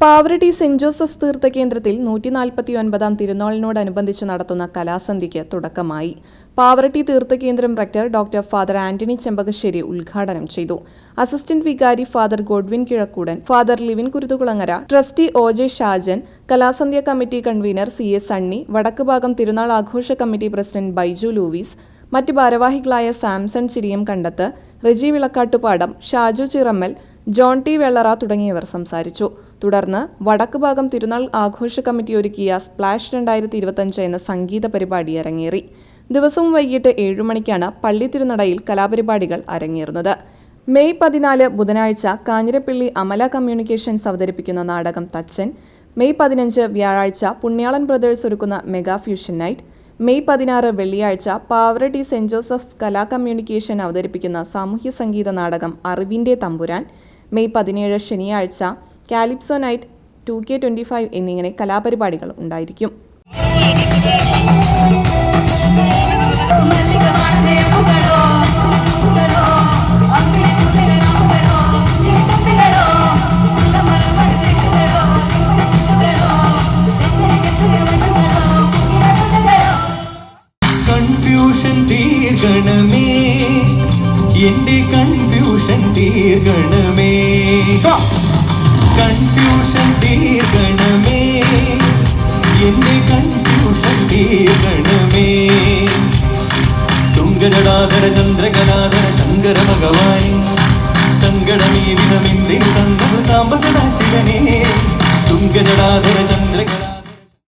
Pavaratti saint Joseph's തീർത്ഥ കേന്ദ്രത്തിൽ നൂറ്റി നാൽപ്പത്തി ഒൻപതാം തിരുനാളിനോടനുബന്ധിച്ച് നടത്തുന്ന കലാസന്ധ്യയ്ക്ക് തുടക്കമായി. Pavaratty തീർത്ഥകേന്ദ്രം rector doctor father Antony Chempakassery ഉദ്ഘാടനം ചെയ്തു. അസിസ്റ്റന്റ് വികാരി father Godwin Kizhakkoodan father Livin Kuruthukulangara trustee O J Shajan കലാസന്ധ്യ committee convener C A Sunny വടക്ക് ഭാഗം തിരുനാൾ ആഘോഷ കമ്മിറ്റി പ്രസിഡന്റ് ബൈജു ലൂവിസ് മറ്റ് ഭാരവാഹികളായ സാംസൺ ചിരിയം കണ്ടത്ത് റെജി വിളക്കാട്ടുപാടം ഷാജു ചിറമ്മൽ ജോൺ ടി വെള്ളറ തുടങ്ങിയവർ സംസാരിച്ചു. തുടർന്ന് വടക്ക് ഭാഗം തിരുനാൾ ആഘോഷ കമ്മിറ്റി ഒരുക്കിയ സ്പ്ലാഷ് രണ്ടായിരത്തി ഇരുപത്തഞ്ച് എന്ന സംഗീത പരിപാടി അരങ്ങേറി. ദിവസവും വൈകിട്ട് ഏഴു മണിക്കാണ് പള്ളി തിരുനടയിൽ കലാപരിപാടികൾ അരങ്ങേറുന്നത്. മെയ് പതിനാല് ബുധനാഴ്ച കാഞ്ഞിരപ്പള്ളി അമല കമ്മ്യൂണിക്കേഷൻസ് അവതരിപ്പിക്കുന്ന നാടകം തച്ചൻ മെയ് പതിനഞ്ച് വ്യാഴാഴ്ച പുണ്യാളൻ ബ്രദേഴ്സ് ഒരുക്കുന്ന മെഗാ ഫ്യൂഷൻ നൈറ്റ് മെയ് പതിനാറ് വെള്ളിയാഴ്ച Pavaratti saint Joseph's Kala communication അവതരിപ്പിക്കുന്ന സാമൂഹ്യ സംഗീത നാടകം അറിവിന്റെ തമ്പുരാൻ മെയ് പതിനേഴ് ശനിയാഴ്ച calypso night two K twenty five എന്നിങ്ങനെ കലാപരിപാടികൾ ഉണ്ടായിരിക്കും. കൺഫ്യൂഷൻ തീർക്കണമേ. എന്റെ കൺഫ്യൂഷൻ തീർക്കണമേ. കൺഫ്യൂഷൻ തീർക്കണമേ എന്റെ കൺഫ്യൂഷൻ തീർക്കണമേ തുങ്കജടാധര ചന്ദ്രകലാധര ശങ്കര ഭഗവാൻ സങ്കടമീ വിധമെന്തിനു തന്നത് സാമ്പ